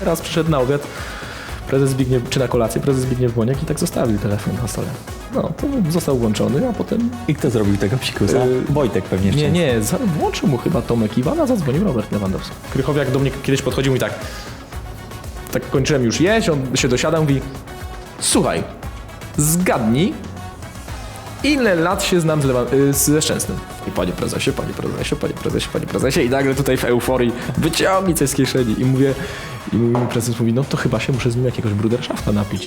Raz przyszedł na obiad prezes Zbigniew, czy na kolację prezes Zbigniew Błoniak i tak zostawił telefon na stole. No, to został włączony, a potem... I kto zrobił tego psikusa? Yy, Wojtek pewnie Nie, nie, za- włączył mu chyba Tomek Iwana, zadzwonił Robert Lewandowski. Krychowiak do mnie kiedyś podchodził i tak, tak kończyłem już jeść, on się dosiadał, mówi, słuchaj, zgadnij, ile lat się znam z Lewa- y, ze Szczęsnym. I panie prezesie, panie prezesie, panie prezesie, panie prezesie i nagle tutaj w euforii wyciągnij coś z kieszeni i mówię, i mi prezes, mówi, no to chyba się muszę z nim jakiegoś bruderszafta napić.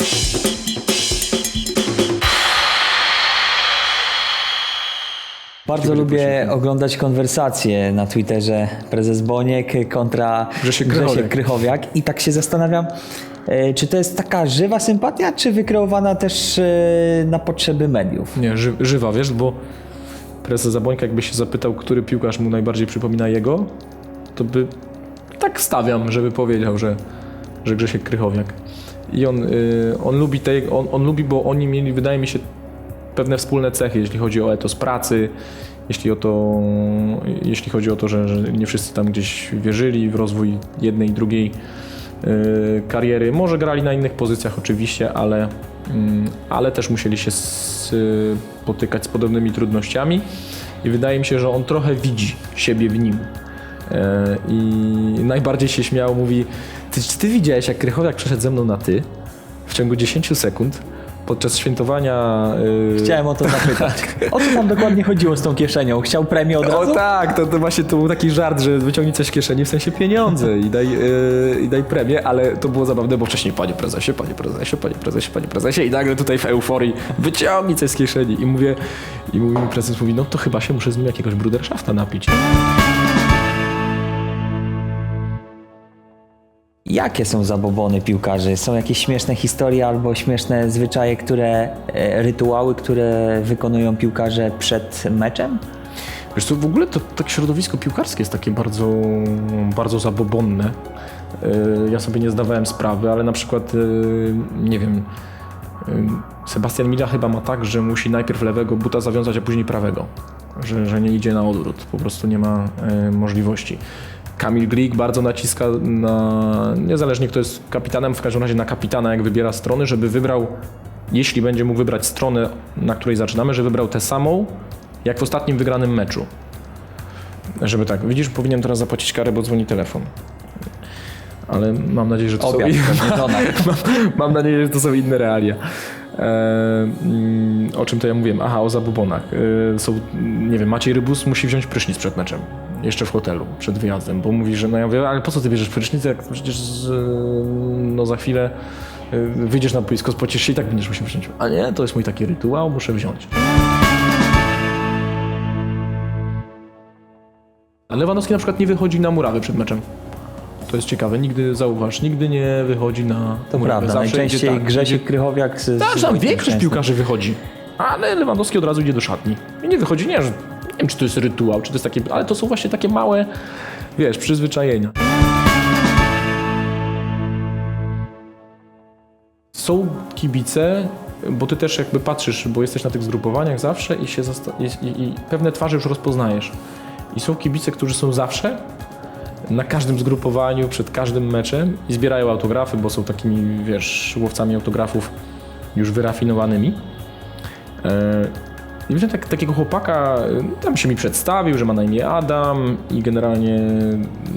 Bardzo lubię oglądać konwersacje na Twitterze prezes Boniek kontra Grzesiek Grzesiek Krychowiak. Krychowiak i tak się zastanawiam, e, czy to jest taka żywa sympatia, czy wykreowana też e, na potrzeby mediów? Nie, ży, żywa, wiesz, bo prezes Zabłońka jakby się zapytał, który piłkarz mu najbardziej przypomina jego, to by tak stawiam, żeby powiedział, że, że Grzesiek Krychowiak. I on, y, on lubi te, on, on lubi, bo oni mieli, wydaje mi się, pewne wspólne cechy, jeśli chodzi o etos pracy, jeśli, o to, jeśli chodzi o to, że, że nie wszyscy tam gdzieś wierzyli w rozwój jednej i drugiej y, kariery. Może grali na innych pozycjach oczywiście, ale, ale też musieli się spotykać z podobnymi trudnościami i wydaje mi się, że on trochę widzi siebie w nim. E, I najbardziej się śmiał, mówi, ty, czy ty widziałeś, jak Krychowiak przeszedł ze mną na ty w ciągu 10 sekund podczas świętowania... y, Chciałem o to zapytać. O co tam dokładnie chodziło z tą kieszenią? Chciał premię od razu? o tak, to, to właśnie to był taki żart, że wyciągnij coś z kieszeni, w sensie pieniądze i daj, yy, i daj premię, ale to było zabawne, bo wcześniej panie prezesie, panie prezesie, panie prezesie, panie prezesie i nagle tutaj w euforii wyciągnij coś z kieszeni i mówię, i mi prezes, mówi, no to chyba się muszę z nim jakiegoś bruderszafta napić. Jakie są zabobony piłkarzy? Są jakieś śmieszne historie albo śmieszne zwyczaje, które, e, rytuały, które wykonują piłkarze przed meczem? Wiesz co, w ogóle to tak środowisko piłkarskie jest takie bardzo, bardzo zabobonne. Yy, Ja sobie nie zdawałem sprawy, ale na przykład, yy, nie wiem, Sebastian Mila chyba ma tak, że musi najpierw lewego buta zawiązać, a później prawego. Że, że nie idzie na odwrót, po prostu nie ma możliwości. Kamil Glik bardzo naciska na, niezależnie kto jest kapitanem, w każdym razie na kapitana, jak wybiera strony, żeby wybrał, jeśli będzie mógł wybrać stronę, na której zaczynamy, że wybrał tę samą, jak w ostatnim wygranym meczu. Żeby tak, widzisz, powinien teraz zapłacić karę, bo dzwoni telefon. Ale mam nadzieję, że to Obiad, są, mam, mam nadzieję, że to są inne realia. E, mm, o czym to ja mówiłem? Aha, o zabobonach. E, są, nie wiem, Maciej Rybus musi wziąć prysznic przed meczem. Jeszcze w hotelu, przed wyjazdem, bo mówi, że no ja mówię, ale po co ty bierzesz prysznic, jak przecież z, no za chwilę e, wyjdziesz na boisko, spocisz się i tak będziesz musiał wziąć. A nie, to jest mój taki rytuał, muszę wziąć. Lewandowski na przykład nie wychodzi na murawę przed meczem. To jest ciekawe, nigdy zauważ, nigdy nie wychodzi na To murawę. prawda, Zawsze najczęściej tak, Grzesiek idzie- Krychowiak z, tak, tam większość piłkarzy wychodzi. Ale Lewandowski od razu idzie do szatni. I nie wychodzi, nie, że nie wiem, czy to jest rytuał, czy to jest takie, ale to są właśnie takie małe, wiesz, przyzwyczajenia. Są kibice, bo ty też jakby patrzysz, bo jesteś na tych zgrupowaniach zawsze i się i, i pewne twarze już rozpoznajesz. I są kibice, którzy są zawsze na każdym zgrupowaniu, przed każdym meczem i zbierają autografy, bo są takimi, wiesz, łowcami autografów już wyrafinowanymi. E, I widziałem tak, takiego chłopaka, e, tam się mi przedstawił, że ma na imię Adam i generalnie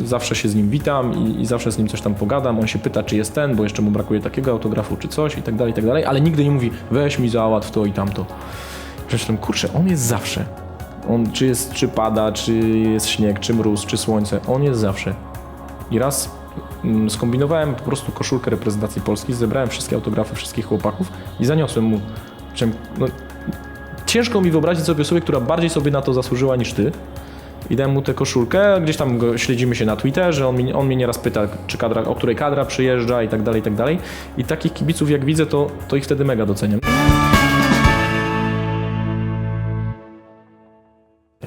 zawsze się z nim witam i, i zawsze z nim coś tam pogadam. On się pyta, czy jest ten, bo jeszcze mu brakuje takiego autografu, czy coś i tak dalej, i tak dalej, ale nigdy nie mówi, weź mi załatw to i tamto. Myślałem, kurczę, on jest zawsze. On, czy, jest, czy pada, czy jest śnieg, czy mróz, czy słońce, on jest zawsze. I raz mm, skombinowałem po prostu koszulkę reprezentacji Polski, zebrałem wszystkie autografy wszystkich chłopaków i zaniosłem mu. Czym, no, ciężko mi wyobrazić sobie osobę, która bardziej sobie na to zasłużyła niż ty. I dałem mu tę koszulkę, gdzieś tam go, śledzimy się na Twitterze, on, mi, on mnie nieraz pyta, czy kadra, o której kadra przyjeżdża i tak dalej, i tak dalej. I takich kibiców jak widzę, to, to ich wtedy mega doceniam.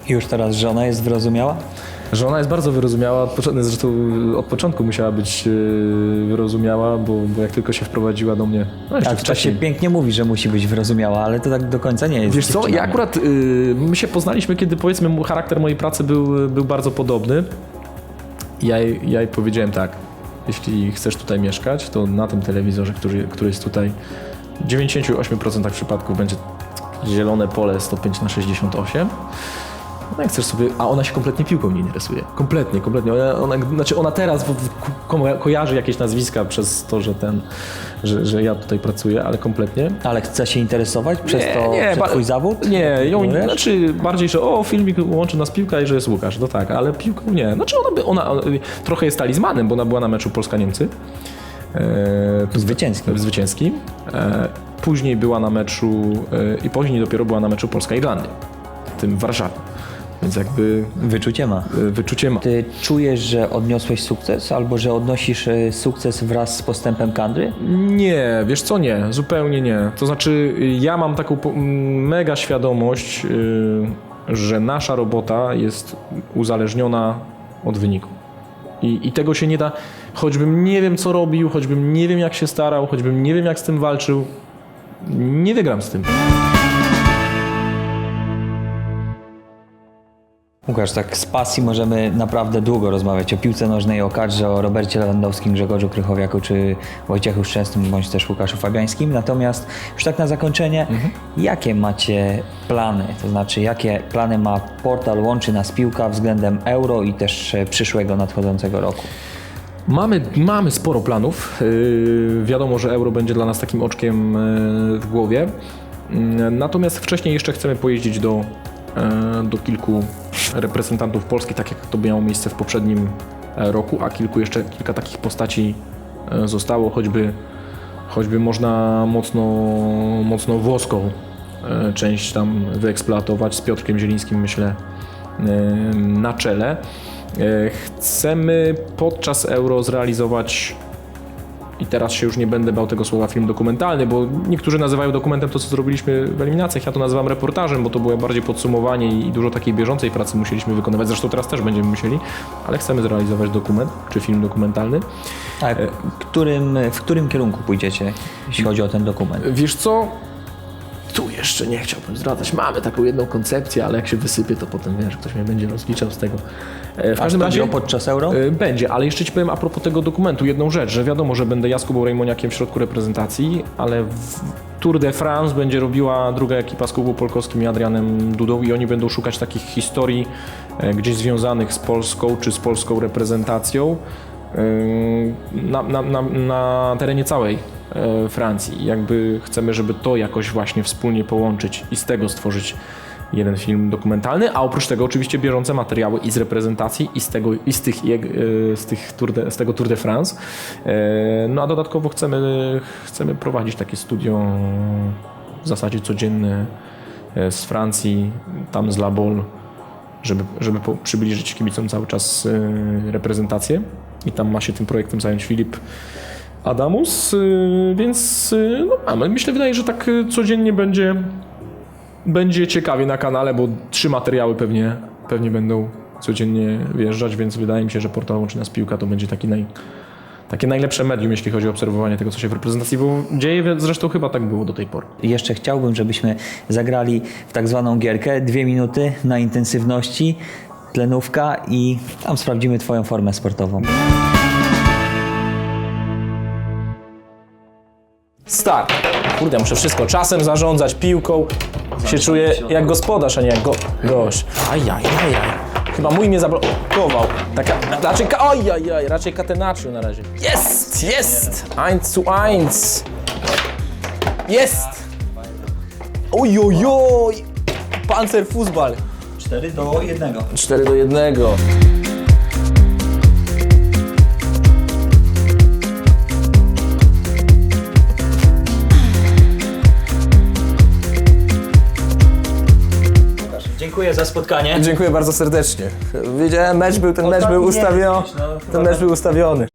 Już teraz żona jest wyrozumiała? Żona jest bardzo wyrozumiała, od początku, zresztą od początku musiała być yy, wyrozumiała, bo, bo jak tylko się wprowadziła do mnie, no Tak, wcześniej. pięknie mówi, że musi być wyrozumiała, ale to tak do końca nie jest. Wiesz co, ja akurat, yy, my się poznaliśmy, kiedy powiedzmy charakter mojej pracy był, był bardzo podobny. Ja, ja jej powiedziałem tak, jeśli chcesz tutaj mieszkać, to na tym telewizorze, który, który jest tutaj, w 98% przypadków będzie zielone pole 105 na 68 no jak chcesz sobie, a ona się kompletnie piłką nie interesuje. Kompletnie, kompletnie. Ona, ona, znaczy ona teraz w, w, ko, kojarzy jakieś nazwiska przez to, że ten, że, że ja tutaj pracuję, ale kompletnie. Ale chce się interesować przez to, przez ba- twój zawód? Nie, ją, Wiesz? znaczy bardziej, że o, filmik łączy nas piłka i że jest Łukasz, no tak, ale piłką nie. Znaczy ona, by, ona y, trochę jest talizmanem, bo ona była na meczu Polska-Niemcy. E, Zwycięskim. zwycięskim. E, później była na meczu e, i później dopiero była na meczu Polska-Irlandia, tym w Warszawie. Więc jakby Wyczucie ma. e, wyczucie ma. Ty czujesz, że odniosłeś sukces albo że odnosisz e, sukces wraz z postępem kadry? Nie, wiesz co, nie, zupełnie nie. To znaczy, ja mam taką mega świadomość, y, że nasza robota jest uzależniona od wyniku. I, I tego się nie da, choćbym nie wiem co robił, choćbym nie wiem jak się starał, choćbym nie wiem jak z tym walczył, nie wygram z tym. Łukasz, tak z pasji możemy naprawdę długo rozmawiać o piłce nożnej, o kadrze, o Robercie Lewandowskim, Grzegorzu Krychowiaku czy Wojciechu Szczęsnym bądź też Łukaszu Fabiańskim. Natomiast już tak na zakończenie, jakie macie plany? To znaczy, jakie plany ma portal Łączy Nas Piłka względem euro i też przyszłego nadchodzącego roku? Mamy, mamy sporo planów. Yy, wiadomo, że euro będzie dla nas takim oczkiem yy, w głowie. Yy, Natomiast wcześniej jeszcze chcemy pojeździć do, yy, do kilku reprezentantów Polski, tak jak to miało miejsce w poprzednim e, roku, a kilku jeszcze kilka takich postaci e, zostało, choćby, choćby można mocno, mocno włoską e, część tam wyeksploatować z Piotrkiem Zielińskim, myślę, na czele. Chcemy podczas Euro zrealizować i teraz się już nie będę bał tego słowa film dokumentalny, bo niektórzy nazywają dokumentem to, co zrobiliśmy w eliminacjach. Ja to nazywam reportażem, bo to było bardziej podsumowanie i dużo takiej bieżącej pracy musieliśmy wykonywać. Zresztą teraz też będziemy musieli, ale chcemy zrealizować dokument czy film dokumentalny. A którym, w którym kierunku pójdziecie, jeśli chodzi o ten dokument? Wiesz co? Jeszcze nie chciałbym zdradzać. Mamy taką jedną koncepcję, ale jak się wysypie, to potem wiesz, ktoś mnie będzie rozliczał z tego. E, W każdym razie. podczas euro? Y, Będzie, ale jeszcze Ci powiem a propos tego dokumentu jedną rzecz, że wiadomo, że będę ja z Kubą Rejmoniakiem w środku reprezentacji, ale w Tour de France będzie robiła druga ekipa z Kubą Polkowskim i Adrianem Dudą i oni będą szukać takich historii e, gdzieś związanych z Polską czy z polską reprezentacją na, na, na, na terenie całej e, Francji. Jakby chcemy, żeby to jakoś właśnie wspólnie połączyć i z tego stworzyć jeden film dokumentalny, a oprócz tego oczywiście bieżące materiały i z reprezentacji, i z, tego, i z, tych, e, z, tych Tour de, z tego Tour de France. E, No a dodatkowo chcemy, chcemy prowadzić takie studio w zasadzie codzienne e, z Francji, tam z La Baule, żeby, żeby przybliżyć kibicom cały czas e, reprezentację. I tam ma się tym projektem zająć Filip Adamus, e, więc e, no, mamy. Myślę, wydaje, że tak e, codziennie będzie będzie ciekawie na kanale, bo trzy materiały pewnie, pewnie będą codziennie wjeżdżać, więc wydaje mi się, że portal Łączy Nas Piłka to będzie taki naj, takie najlepsze medium, jeśli chodzi o obserwowanie tego, co się w reprezentacji dzieje. Zresztą chyba tak było do tej pory. Jeszcze chciałbym, żebyśmy zagrali w tak zwaną gierkę. Dwie minuty na intensywności, tlenówka i tam sprawdzimy Twoją formę sportową. Start. Kurde, muszę wszystko czasem zarządzać, piłką. Się czuję jak gospodarz, a nie jak go, gość. Ajaj, ajaj. Chyba mój mnie zablokował. Taka, raczej, ka- ojajaj, raczej katenaczu na razie. Jest, jest! Eins zu eins. Jest! Ojojoj! Panzer Fußball. 4 do 1. 4 do 1. Dziękuję za spotkanie. Dziękuję bardzo serdecznie. Wiedziałem, mecz był, ten mecz był ustawiony. Ten mecz był ustawiony.